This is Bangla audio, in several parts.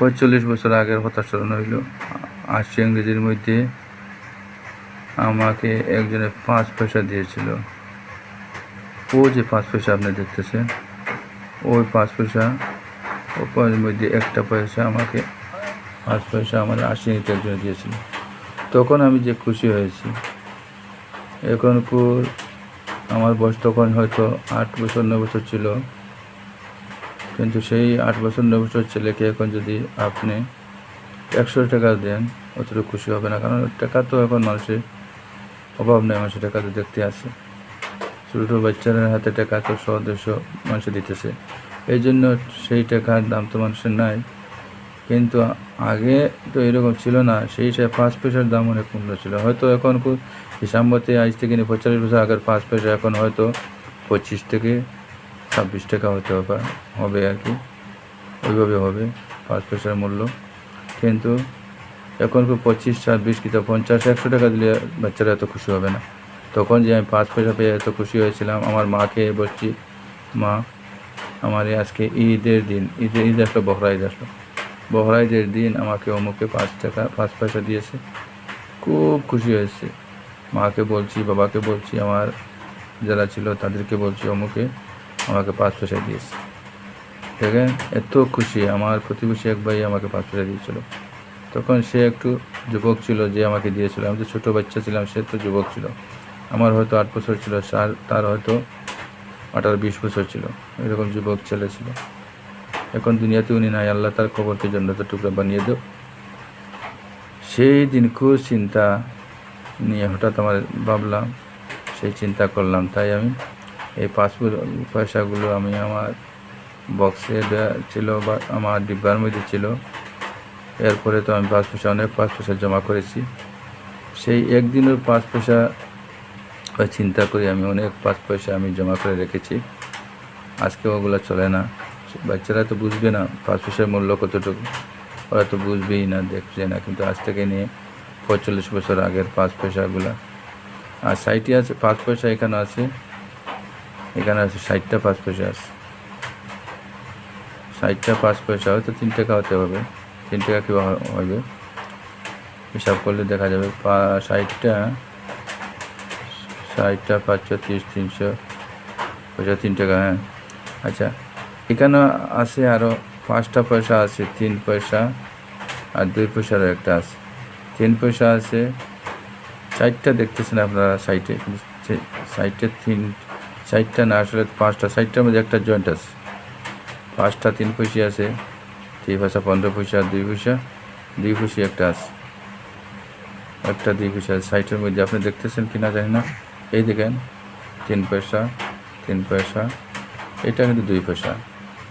পঁয়তাল্লিশ বছর আগের হতাচরণ হইল। আশি ইংরেজির মধ্যে। আমাকে একজনে পাঁচ পয়সা দিয়েছিল। ও যে পাঁচ পয়সা আপনি দেখতেছেন, ওই পাঁচ পয়সা ওর মধ্যে একটা পয়সা আমাকে, পাঁচ পয়সা আমার আশি ইংরেজি একজনে দিয়েছিল। তখন আমি যে খুশি হয়েছি। এখন আমার বয়স তখন হয়তো আট বছর, নয় বছর ছিল। কিন্তু সেই আট বছর, নয় বছর ছেলেকে এখন যদি আপনি একশো টাকা দেন, অতটুকু খুশি হবে না। কারণ টাকা তো এখন মানুষের অভাব নেই, মানুষের টাকা তো দেখতে আসে ছোটো ছোটো বাচ্চাদের হাতে টাকা তো শো দেড়শো মানুষে দিতেছে। এই জন্য সেই টাকার দাম তো মানুষের নাই। কিন্তু আগে তো এরকম ছিল না। সেই হিসাবে পাঁচ পয়সার দাম অনেক মূল্য ছিল। হয়তো এখন হিসাব মতে আজ থেকে পঁয়তাল্লিশ বছর আগের পাঁচ পয়সা এখন হয়তো পঁচিশ থেকে ছাব্বিশ টাকা হতে হবে আর কি। ওইভাবে হবে, পাঁচ পয়সার মূল্য। কিন্তু এখন খুব পঁচিশ, ছাব্বিশ কিংবা পঞ্চাশ, একশো টাকা দিলে বাচ্চারা এত খুশি হবে না। তখন যে আমি পাঁচ পয়সা পেয়ে এত খুশি হয়েছিলাম, আমার মাকে বলছি, মা, আমার আজকে ঈদের দিন, ঈদের, ঈদ আসলো বহরা ঈদ আসলো। বহরা ঈদের দিন আমাকে অমুকে পাঁচ টাকা, পাঁচ পয়সা দিয়েছে। খুব খুশি হয়েছে। মাকে বলছি, বাবাকে বলছি, আমার যারা ছিল তাদেরকে বলছি অমুকে আমাকে পাঁচ পয়সা দিয়েছে। দেখেন, এত খুশি, আমার প্রতিবেশী এক ভাই আমাকে পাঁচ পয়সা দিয়েছিল। তখন সে একটু যুবক ছিল যে আমাকে দিয়েছিল। আমি তো ছোটো বাচ্চা ছিলাম, সে তো যুবক ছিল। আমার হয়তো আট বছর ছিল তার তার হয়তো আঠারো বিশ বছর ছিল। এরকম যুবক ছেলে ছিল। এখন দুনিয়াতে উনি নাই। আল্লাহ তার খবরকে জন্য তো টুকরা বানিয়ে দেব সেই দিন খুব চিন্তা নিয়ে হঠাৎ আমার ভাবলাম, সেই চিন্তা করলাম, তাই আমি এই পাসপোর্ট পয়সাগুলো আমি আমার বক্সে ছিল বা আমার ডিব্বার মধ্যে ছিল। এরপরে তো আমি পাঁচ পয়সা, অনেক পাঁচ পয়সা জমা করেছি। সেই একদিনের পাঁচ পয়সা চিন্তা করি আমি অনেক পাঁচ পয়সা আমি জমা করে রেখেছি। আজকে ওগুলো চলে না। বাচ্চারা তো বুঝবে না পাঁচ পয়সার মূল্য কতটুকু। ওরা তো বুঝবেই না দেখছে না। কিন্তু আজ থেকে নিয়ে পঁয়তাল্লিশ বছর আগের পাঁচ পয়সাগুলো। আর সাইটে আছে পাঁচ পয়সা এখানে আছে। এখানে আছে ষাটটা পাঁচ পয়সা আছে। ষাটটা পাঁচ পয়সা হয়তো তিন টাকা হতে হবে। তিন টাকা কী হবে। হিসাব করলে দেখা যাবে ষাটটা ষাটটা পাঁচশো, তিরিশ, তিনশো পয়সা তিন টাকা হ্যাঁ। আচ্ছা এখানে আছে আরও পাঁচটা পয়সা আছে, তিন পয়সা আর দুই পয়সারও একটা আছে। তিন পয়সা আছে চারটা দেখতেছেন আপনারা সাইটে সাইটে তিন চারটা না, আসলে পাঁচটা সাইটটার মধ্যে একটা জয়েন্ট আছে। পাঁচটা, তিন পয়সা আছে, তিন পয়সা, পনেরো পয়সা, দুই পয়সা দুই পয়সা একটা আছে। একটা, দুই পয়সা আছে। সাইটের মধ্যে আপনি দেখতেছেন কি না জানি না। এই দেখেন, তিন পয়সা তিন পয়সা, এটা কিন্তু দুই পয়সা।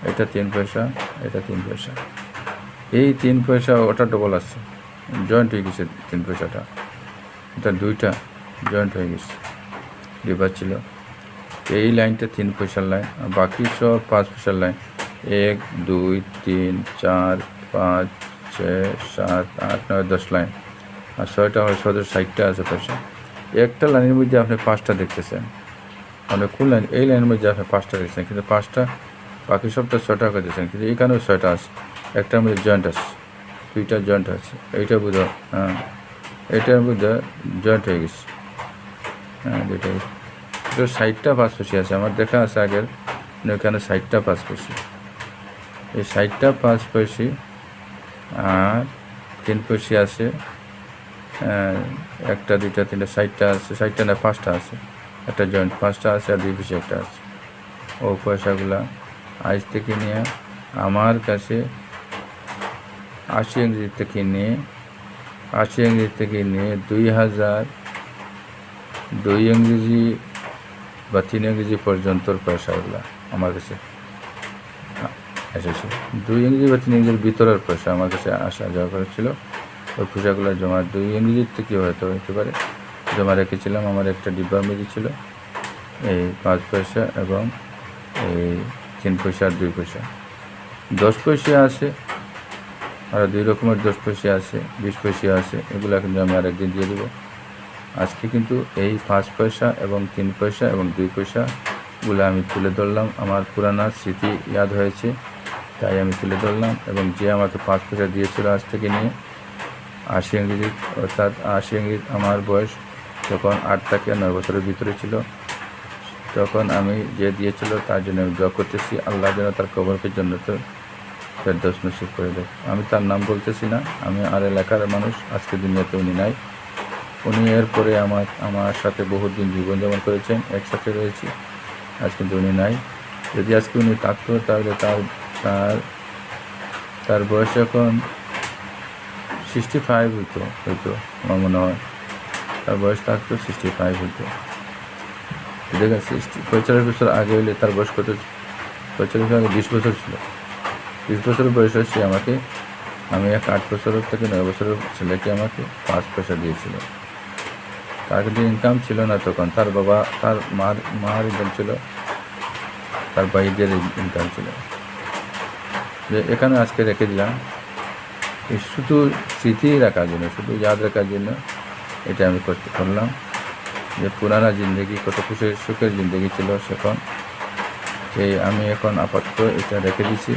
এটা তিন পয়সা, এটা তিন পয়সা। এই তিন পয়সা ওটা ডবল আছে। জয়েন্ট হয়ে গেছে তিন পয়সাটা। এটা দুইটা জয়েন্ট হয়ে গেছে। ডিবার ছিল। এই লাইনটা তিন পয়সার লাইন, আর বাকি সব পাঁচ পয়সার লাইন। এক, দুই, তিন, চার, পাঁচ, ছয়, সাত, আট, নয়, দশ লাইন। আর ছয়টা হয়, ছয়টা ষাটটা আছে পয়সা। একটা লাইনের মধ্যে আপনি পাঁচটা দেখতেছেন। মানে কোন লাইন? এই লাইনের মধ্যে আপনি পাঁচটা দেখছেন কিন্তু পাঁচটা, বাকি সবটা ছয়টা করে দিয়েছেন কিন্তু এখানেও ছয়টা আছে। একটার মধ্যে জয়েন্ট আছে, দুইটা জয়েন্ট আছে। এইটা বুঝ হ্যাঁ এটার মধ্যে জয়েন্ট হয়ে গেছে। হ্যাঁ দুইটা তো ষাটটা পাঁচ পয়সা আছে, আমার দেখা আছে আগের ওখানে ষাটটা পাঁচ এই ষাটটা পাঁচ পয়সি আর তিন পয়সা আছে একটা, দুইটা, তিনটা ষাটটা আছে ষাটটা না, পাঁচটা আছে, একটা জয়েন্ট পাঁচটা আছে আর দুই পয়সা একটা আছে। ও পয়সাগুলা আজ থেকে নিয়ে আমার কাছে আশি ইংরেজি থেকে নিয়ে, আশি ইংরেজি থেকে নিয়ে দুই হাজার দুই ইংরেজি বা তিন ইংরেজি পর্যন্ত পয়সাগুলো আমার কাছে এসেছে। দুই ইংরেজি বা তিন ইংরেজির ভিতরের পয়সা আমার কাছে আসা যাওয়া করেছিল ওই পয়সাগুলো জমা দুই ইংরেজির থেকে হয়তো হতে পারে? জমা রেখেছিলাম, আমার একটা ডিব্বা মেজি ছিল। এই পাঁচ পয়সা এবং এই তিন পয়সা আর দুই পয়সা। দশ পয়সা আছে, আর দুই রকমের দশ পয়সা আছে, বিশ পয়সা আছে, এগুলো কিন্তু আমি আরেকদিন দিয়ে দেবো। আজকে কিন্তু এই পাঁচ পয়সা এবং তিন পয়সা এবং দুই পয়সাগুলো আমি তুলে ধরলাম। আমার পুরানা স্মৃতি ইয়াদ হয়েছে, তাই আমি তুলে ধরলাম এবং যে আমাকে পাঁচ পয়সা দিয়েছিল আজ থেকে নিয়ে, আশি ইংরেজি অর্থাৎ আশি ইংরেজি আমার বয়স তখন আট থেকে নয় বছরের ভিতরে ছিল, তখন আমি যে দিয়েছিল তার জন্য আমি দোয়া করতেছি। আল্লাহ যেন তার কবরকে জন্য তো ফেরদৌস নসিব করে দেয়। আমি তার নাম বলতেছি না, আমি আর এলাকার মানুষ, আজকে দুনিয়াতে উনি নাই। উনি এরপরে আমার আমার সাথে বহুদিন জীবনযাপন করেছেন, একসাথে রয়েছি। আজ কিন্তু উনি নাই। যদি আজকে উনি থাকতো, তাহলে তার তার তার বয়স এখন সিক্সটি ফাইভ হইতো হয়তো আমার মনে হয়। তার বয়স থাকতো সিক্সটি ফাইভ হইতো আছে সিক্সটি পঁয়তাল্লিশ বছর আগে হলে তার বয়স কত পঁয়তাল্লিশ বছর আগে বিশ বছর ছিল। বিশ বছর বয়স সে আমাকে। আমি এক আট বছরের থেকে নয় বছরের ছেলেকে আমাকে পাঁচ পয়সা দিয়েছিল। তার কিন্তু ইনকাম ছিল না তখন। তার বাবা, তার মার মার ইনকাম ছিল, তার ভাইদের ইনকাম ছিল। যে এখানে আজকে রেখে দিলাম। শুধু স্মৃতি রাখার জন্য, শুধু ইয়াদ রাখার জন্য এটা আমি করতে করলাম। যে পুরানা জিন্দগি, কত খুশি সুখের জিন্দগি ছিল সেখন। সেই আমি এখন আপাতত এটা রেখে দিছি।